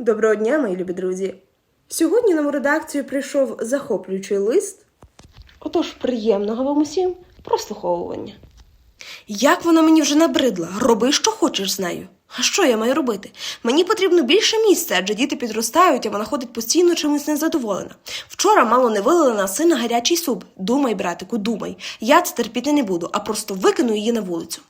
Доброго дня, мої любі друзі! Сьогодні нам у редакцію прийшов захоплюючий лист. Отож, приємного вам усім прослуховування. Як вона мені вже набридла, роби, що хочеш з нею. А що я маю робити? Мені потрібно більше місця, адже діти підростають, а вона ходить постійно чимось незадоволена. Вчора мало не вилила на сина гарячий суп. Думай, братику, думай. Я це терпіти не буду, а просто викину її на вулицю.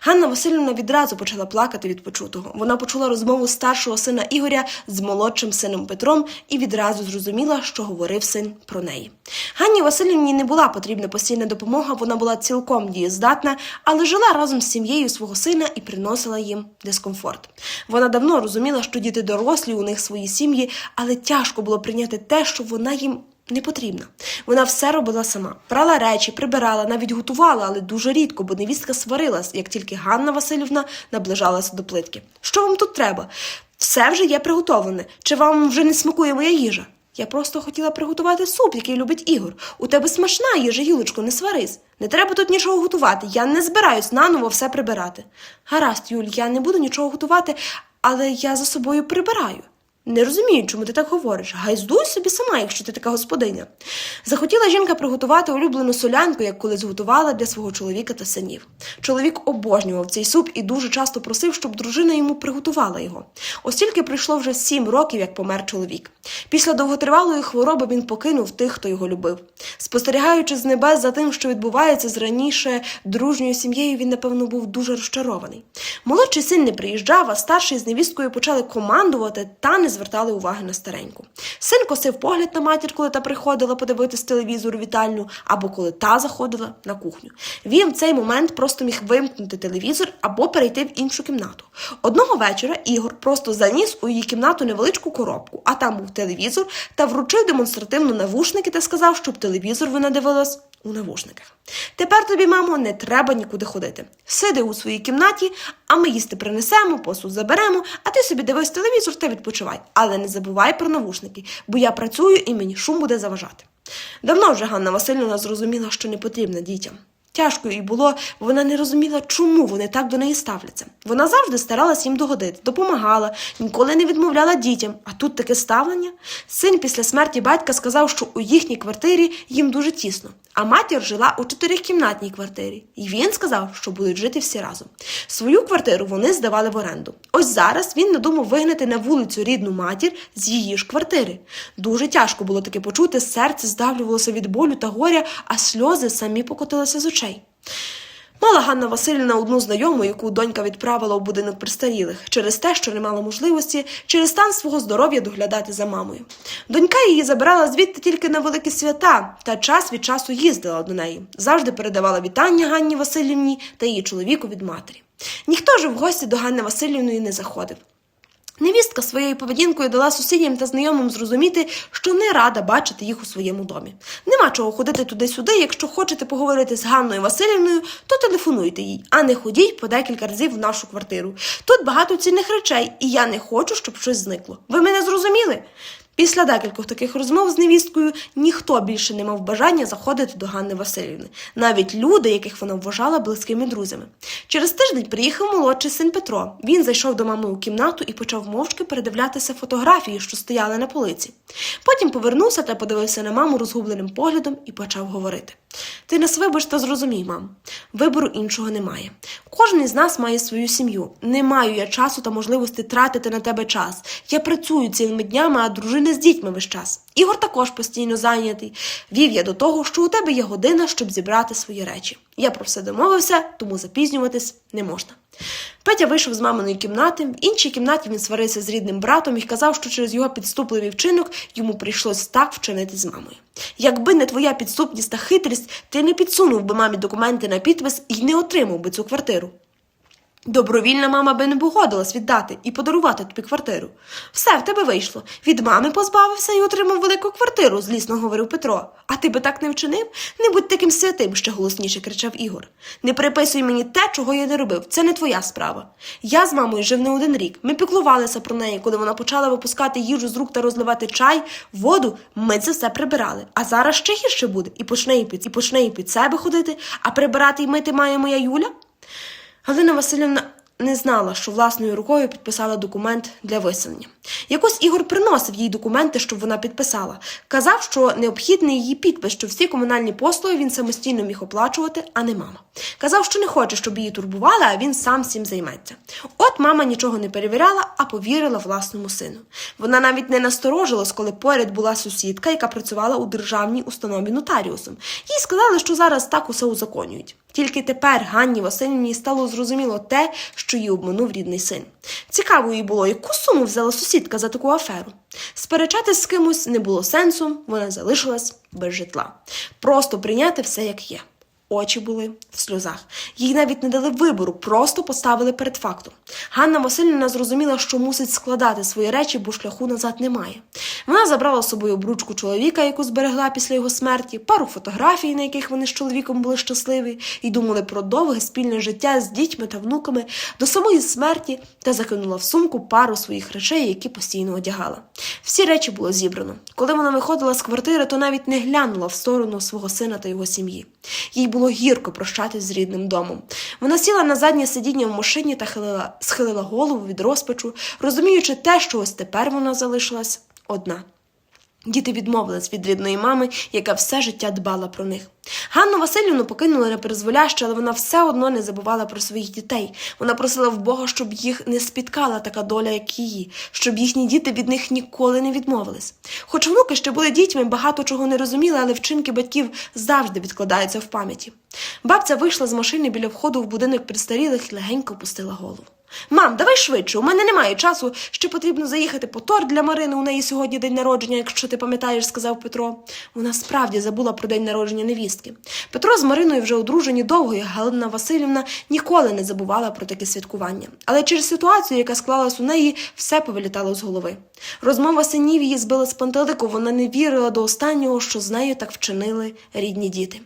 Ганна Васильівна відразу почала плакати від почутого. Вона почула розмову старшого сина Ігоря з молодшим сином Петром і відразу зрозуміла, що говорив син про неї. Ганні Васильівні не була потрібна постійна допомога, вона була цілком дієздатна, але жила разом з сім'єю свого сина і приносила їм дискомфорт. Вона давно розуміла, що діти дорослі, у них свої сім'ї, але тяжко було прийняти те, що вона їм не потрібна. Вона все робила сама. Прала речі, прибирала, навіть готувала, але дуже рідко, бо невістка сварилась, як тільки Ганна Васильівна наближалася до плитки. Що вам тут треба? Все вже є приготовлене. Чи вам вже не смакує моя їжа? Я просто хотіла приготувати суп, який любить Ігор. У тебе смачна їжа, Юлечко, не сварись. Не треба тут нічого готувати. Я не збираюсь наново все прибирати. Гаразд, Юль, я не буду нічого готувати, але я за собою прибираю. Не розумію, чому ти так говориш. Гайздуй собі сама, якщо ти така господиня. Захотіла жінка приготувати улюблену солянку, як колись готувала для свого чоловіка та синів. Чоловік обожнював цей суп і дуже часто просив, щоб дружина йому приготувала його. Ось тільки пройшло вже сім років, як помер чоловік. Після довготривалої хвороби він покинув тих, хто його любив. Спостерігаючи з небес за тим, що відбувається з раніше дружньою сім'єю, він, напевно, був дуже розчарований. Молодший син не приїжджав, а старший з невісткою почали командувати та не звертали уваги на стареньку. Син косив погляд на матір, коли та приходила подивитись телевізор у вітальню, або коли та заходила на кухню. Він в цей момент просто міг вимкнути телевізор або перейти в іншу кімнату. Одного вечора Ігор просто заніс у її кімнату невеличку коробку, а там був телевізор, та вручив демонстративно навушники та сказав, щоб телевізор вона дивилась у навушниках. Тепер тобі, мамо, не треба нікуди ходити. Сиди у своїй кімнаті, а ми їсти принесемо, посуд заберемо, а ти собі дивись телевізор та відпочивай. Але не забувай про навушники, бо я працюю і мені шум буде заважати. Давно вже Ганна Васильівна зрозуміла, що не потрібно дітям. Тяжко їй було, вона не розуміла, чому вони так до неї ставляться. Вона завжди старалась їм догодити, допомагала, ніколи не відмовляла дітям. А тут таке ставлення. Син після смерті батька сказав, що у їхній квартирі їм дуже тісно, а матір жила у чотирикімнатній квартирі. І він сказав, що будуть жити всі разом. Свою квартиру вони здавали в оренду. Ось зараз він надумав вигнати на вулицю рідну матір з її ж квартири. Дуже тяжко було таке почути, серце здавлювалося від болю та горя, а сльози самі покотилися з очей. Мала Ганна Васильівна одну знайому, яку донька відправила у будинок престарілих, через те, що не мала можливості через стан свого здоров'я доглядати за мамою. Донька її забирала звідти тільки на великі свята, та час від часу їздила до неї, завжди передавала вітання Ганні Васильівні та її чоловіку від матері. Ніхто ж в гості до Ганни Васильівної не заходив. Невістка своєю поведінкою дала сусідям та знайомим зрозуміти, що не рада бачити їх у своєму домі. Нема чого ходити туди-сюди. Якщо хочете поговорити з Ганною Васильівною, то телефонуйте їй, а не ходіть по декілька разів в нашу квартиру. Тут багато цінних речей, і я не хочу, щоб щось зникло. Ви мене зрозуміли? Після декількох таких розмов з невісткою ніхто більше не мав бажання заходити до Ганни Васильівни, навіть люди, яких вона вважала близькими друзями. Через тиждень приїхав молодший син Петро. Він зайшов до мами у кімнату і почав мовчки передивлятися фотографії, що стояли на полиці. Потім повернувся та подивився на маму розгубленим поглядом і почав говорити. Ти нас вибач та зрозумій, мам. Вибору іншого немає. Кожен із нас має свою сім'ю. Не маю я часу та можливості тратити на тебе час. Я працюю цілими днями, а дружина з дітьми весь час. Ігор також постійно зайнятий. Вів я до того, що у тебе є година, щоб зібрати свої речі. Я про все домовився, тому запізнюватись не можна. Петя вийшов з маминої кімнати. В іншій кімнаті він сварився з рідним братом і казав, що через його підступливий вчинок йому прийшлось так вчинити з мамою. Якби не твоя підступність та хитрість, ти не підсунув би мамі документи на підпис і не отримав би цю квартиру. Добровільна мама би не погодилась віддати і подарувати тобі квартиру. Все в тебе вийшло. Від мами позбавився і отримав велику квартиру, злісно говорив Петро. А ти би так не вчинив? Не будь таким святим, ще голосніше кричав Ігор. Не приписуй мені те, чого я не робив. Це не твоя справа. Я з мамою жив не один рік. Ми піклувалися про неї, коли вона почала випускати їжу з рук та розливати чай, воду. Ми це все прибирали. А зараз ще гірше буде. І почне і під, і почне і під себе ходити, а прибирати і мити має моя Юля. Галина Васильівна не знала, що власною рукою підписала документ для виселення. Якось Ігор приносив їй документи, щоб вона підписала. Казав, що необхідний її підпис, що всі комунальні послуги він самостійно міг оплачувати, а не мама. Казав, що не хоче, щоб її турбували, а він сам всім займеться. От мама нічого не перевіряла, а повірила власному сину. Вона навіть не насторожилась, коли поряд була сусідка, яка працювала у державній установі нотаріусом. Їй сказали, що зараз так усе узаконюють. Тільки тепер Ганні Васильівні стало зрозуміло те, що її обманув рідний син. Цікаво їй було, яку суму взяла сусідка за таку аферу. Сперечатись з кимось не було сенсу, вона залишилась без житла. Просто прийняти все як є. Очі були в сльозах. Їй навіть не дали вибору, просто поставили перед фактом. Ганна Васильівна зрозуміла, що мусить складати свої речі, бо шляху назад немає. Вона забрала з собою обручку чоловіка, яку зберегла після його смерті, пару фотографій, на яких вони з чоловіком були щасливі, і думали про довге спільне життя з дітьми та внуками до самої смерті та закинула в сумку пару своїх речей, які постійно одягала. Всі речі було зібрано. Коли вона виходила з квартири, то навіть не глянула в сторону свого сина та його сім'ї. Їй було гірко прощатись з рідним домом. Вона сіла на заднє сидіння в машині та хилила, схилила голову від розпачу, розуміючи те, що ось тепер вона залишилась одна. Діти відмовились від рідної мами, яка все життя дбала про них. Ганну Васильівну покинули на призволяще, але вона все одно не забувала про своїх дітей. Вона просила в Бога, щоб їх не спіткала така доля, як її, щоб їхні діти від них ніколи не відмовились. Хоч внуки ще були дітьми, багато чого не розуміли, але вчинки батьків завжди відкладаються в пам'яті. Бабця вийшла з машини біля входу в будинок підстарілих і легенько опустила голову. Мам, давай швидше, у мене немає часу. Ще потрібно заїхати по торт для Марини. У неї сьогодні день народження, якщо ти пам'ятаєш, сказав Петро. Вона справді забула про день народження невістки. Петро з Мариною вже одружені довго, і Галина Васильівна ніколи не забувала про таке святкування. Але через ситуацію, яка склалась у неї, все повилітало з голови. Розмова синів її збила з пантелику, вона не вірила до останнього, що з нею так вчинили рідні діти.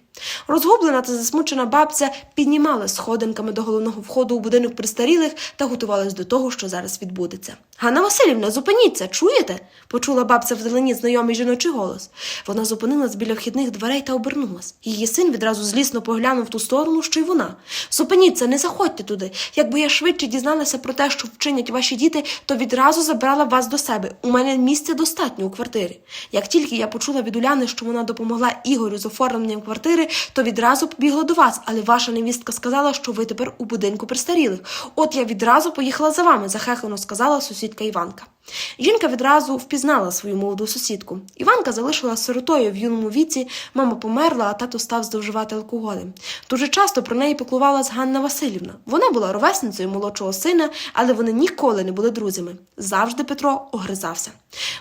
Розгублена та засмучена бабця піднімала сходинками до головного входу у будинок престарілих та готувалась до того, що зараз відбудеться. Ганна Васильівна, зупиніться, чуєте? почула бабця вдалині знайомий жіночий голос. Вона зупинилась біля вхідних дверей та обернулась. Її син відразу злісно поглянув в ту сторону, що й вона. Зупиніться, не заходьте туди. Якби я швидше дізналася про те, що вчинять ваші діти, то відразу забрала б вас до себе. У мене місця достатньо у квартирі. Як тільки я почула від Уляни, що вона допомогла Ігорю з оформленням квартири, то відразу побігла до вас, але ваша невістка сказала, що ви тепер у будинку престарілих. От я відразу поїхала за вами, захехано сказала сусідка Іванка. Жінка відразу впізнала свою молоду сусідку. Іванка залишилася сиротою в юному віці, мама померла, а тато став здовживати алкоголем. Дуже часто про неї піклувалась Ганна Васильівна. Вона була ровесницею молодшого сина, але вони ніколи не були друзями. Завжди Петро огризався.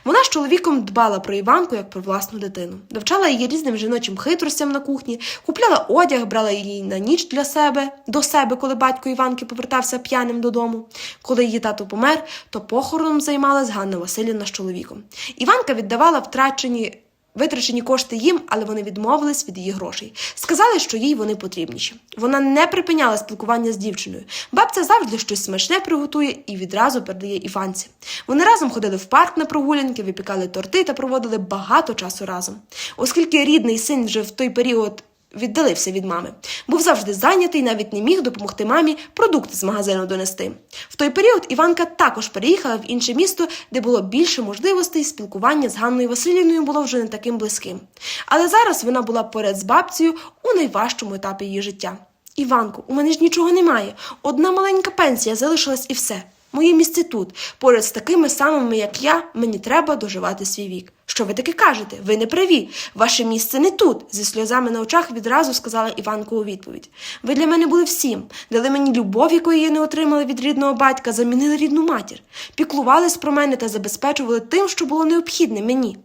Вона з чоловіком дбала про Іванку як про власну дитину, навчала її різним жіночим хитростям на кухні, купляла одяг, брала її на ніч для себе до себе, коли батько Іванки повертався п'яним додому. Коли її тато помер, то похороном займалась Ганна Васильівна з чоловіком. Іванка віддавала втрачені. Витрачені кошти їм, але вони відмовились від її грошей. Сказали, що їй вони потрібніші. Вона не припиняла спілкування з дівчиною. Бабця завжди щось смачне приготує і відразу передає Іванці. Вони разом ходили в парк на прогулянки, випікали торти та проводили багато часу разом. Оскільки рідний син вже в той період віддалився від мами. Був завжди зайнятий, навіть не міг допомогти мамі продукти з магазину донести. В той період Іванка також переїхала в інше місто, де було більше можливостей, спілкування з Ганною Васильівною було вже не таким близьким. Але зараз вона була поряд з бабцею у найважчому етапі її життя. Іванко, у мене ж нічого немає. Одна маленька пенсія залишилась і все. Моє місце тут. Поряд з такими самими, як я, мені треба доживати свій вік. Що ви таке кажете? Ви не праві. Ваше місце не тут, зі сльозами на очах відразу сказала Іванко у відповідь. Ви для мене були всім, дали мені любов, якої я не отримала від рідного батька, замінили рідну матір, піклувались про мене та забезпечували тим, що було необхідне мені.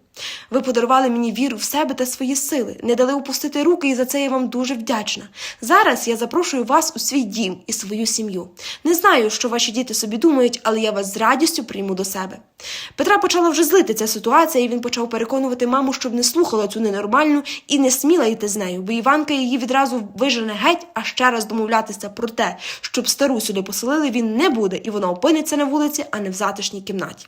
Ви подарували мені віру в себе та свої сили, не дали опустити руки, і за це я вам дуже вдячна. Зараз я запрошую вас у свій дім і свою сім'ю. Не знаю, що ваші діти собі думають, але я вас з радістю прийму до себе. Петра почала вже злити ця ситуація, і він почав переконувати маму, щоб не слухала цю ненормальну і не сміла йти з нею, бо Іванка її відразу вижене геть, а ще раз домовлятися про те, щоб стару сюди поселили, він не буде, і вона опиниться на вулиці, а не в затишній кімнаті.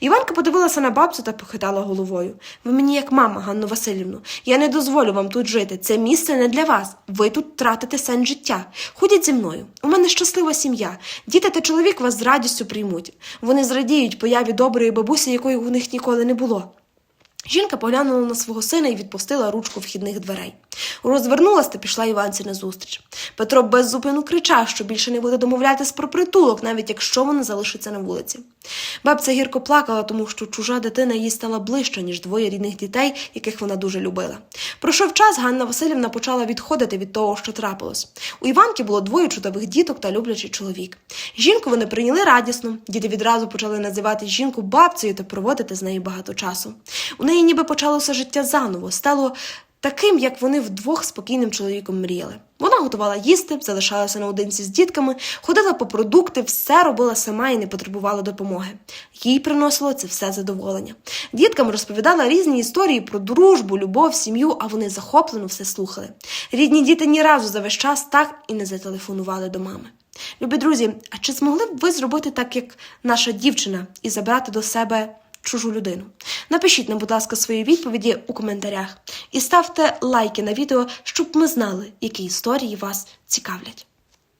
Іванка подивилася на бабцю та похитала головою. Ви мені як мама, Ганну Васильівну. Я не дозволю вам тут жити. Це місце не для вас. Ви тут тратите сенс життя. Ходіть зі мною. У мене щаслива сім'я. Діти та чоловік вас з радістю приймуть. Вони зрадіють появі доброї бабусі, якої у них ніколи не було. Жінка поглянула на свого сина і відпустила ручку вхідних дверей. Розвернулась та пішла Іванці назустріч. Петро без зупину кричав, що більше не буде домовлятись про притулок, навіть якщо вона залишиться на вулиці. Бабця гірко плакала, тому що чужа дитина їй стала ближче, ніж двоє рідних дітей, яких вона дуже любила. Пройшов час, Ганна Васильівна почала відходити від того, що трапилось. У Іванки було двоє чудових діток та люблячий чоловік. Жінку вони прийняли радісно. Діти відразу почали називати жінку бабцею та проводити з нею багато часу. У неї ніби почалося життя заново, стало таким, як вони вдвох спокійним чоловіком мріяли. Вона готувала їсти, залишалася наодинці з дітками, ходила по продукти, все робила сама і не потребувала допомоги. Їй приносило це все задоволення. Діткам розповідала різні історії про дружбу, любов, сім'ю, а вони захоплено все слухали. Рідні діти ні разу за весь час так і не зателефонували до мами. Любі друзі, а чи змогли б ви зробити так, як наша дівчина, і забрати до себе чужу людину? Напишіть нам, будь ласка, свої відповіді у коментарях і ставте лайки на відео, щоб ми знали, які історії вас цікавлять.